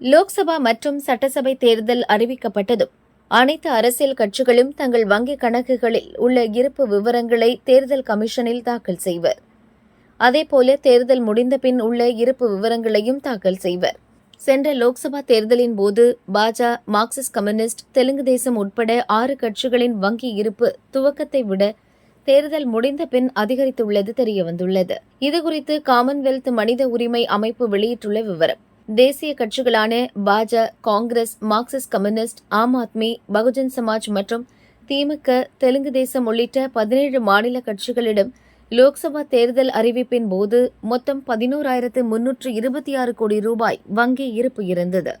லோக்சபா மற்றும் சட்டசபை தேர்தல் அறிவிக்கப்பட்டதும் அனைத்து அரசியல் கட்சிகளும் தங்கள் வங்கிக் கணக்குகளில் உள்ள இருப்பு விவரங்களை தேர்தல் கமிஷனில் தாக்கல் செய்வர். அதேபோல தேர்தல் முடிந்த பின் உள்ள இருப்பு விவரங்களையும் தாக்கல் செய்வர். சென்ற லோக்சபா தேர்தலின் போது பாஜக மார்க்சிஸ்ட் கம்யூனிஸ்ட் தெலுங்கு தேசம் உட்பட ஆறு கட்சிகளின் வங்கி இருப்பு துவக்கத்தை விட தேர்தல் முடிந்த பின் அதிகரித்துள்ளது தெரியவந்துள்ளது. இதுகுறித்து காமன்வெல்த் மனித உரிமை அமைப்பு வெளியிட்டுள்ள விவரம். தேசிய கட்சிகளான பாஜ காங்கிரஸ் மார்க்சிஸ்ட் கம்யூனிஸ்ட் ஆம் ஆத்மி பகுஜன் சமாஜ் மற்றும் திமுக தெலுங்கு தேசம் உள்ளிட்ட பதினேழு மாநில கட்சிகளிடம் லோக்சபா தேர்தல் அறிவிப்பின் போது மொத்தம் பதினோராயிரத்து முன்னூற்று இருபத்தி ஆறு கோடி ரூபாய் வங்கி இருப்பு இருந்தது.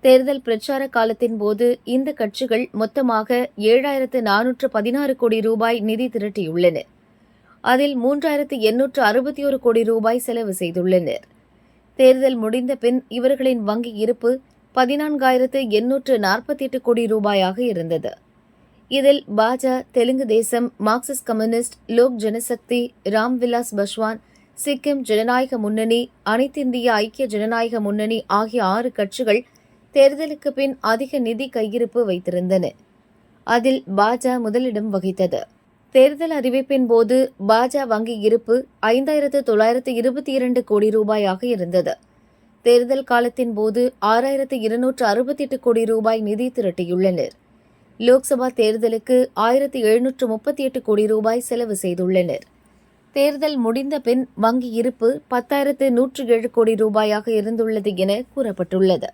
தேர்தல் பிரச்சார காலத்தின் போது இந்த கட்சிகள் மொத்தமாக ஏழாயிரத்து நானூற்று பதினாறு கோடி ரூபாய் நிதி திரட்டியுள்ளன. அதில் மூன்றாயிரத்து எண்ணூற்று அறுபத்தி ஒரு கோடி ரூபாய் செலவு செய்துள்ளனர். தேர்தல் முடிந்த பின் இவர்களின் வங்கி இருப்பு பதினான்காயிரத்து எண்ணூற்று நாற்பத்தி எட்டு கோடி ரூபாயாக இருந்தது. இதில் பாஜ தெலுங்கு தேசம் மார்க்சிஸ்ட் கம்யூனிஸ்ட் லோக் ஜனசக்தி ராம்விலாஸ் பஸ்வான் சிக்கிம் ஜனநாயக முன்னணி அனைத்திந்திய ஐக்கிய ஜனநாயக முன்னணி ஆகிய ஆறு கட்சிகள் தேர்தலுக்கு பின் அதிக நிதி கையிருப்பு வைத்திருந்தன. அதில் பாஜ முதலிடம் வகித்தது. தேர்தல் அறிவிப்பின் போது பாஜ வங்கி இருப்பு ஐந்தாயிரத்து தொள்ளாயிரத்து இருபத்தி இரண்டு கோடி ரூபாயாக இருந்தது. தேர்தல் காலத்தின் போது ஆறாயிரத்து இருநூற்று அறுபத்தி எட்டு கோடி ரூபாய் நிதி திரட்டியுள்ளனர். லோக்சபா தேர்தலுக்கு ஆயிரத்து எழுநூற்று முப்பத்தி எட்டு கோடி ரூபாய் செலவு செய்துள்ளனர். தேர்தல் முடிந்த பின் வங்கி இருப்பு பத்தாயிரத்து நூற்று ஏழு கோடி ரூபாயாக இருந்துள்ளது என கூறப்பட்டுள்ளது.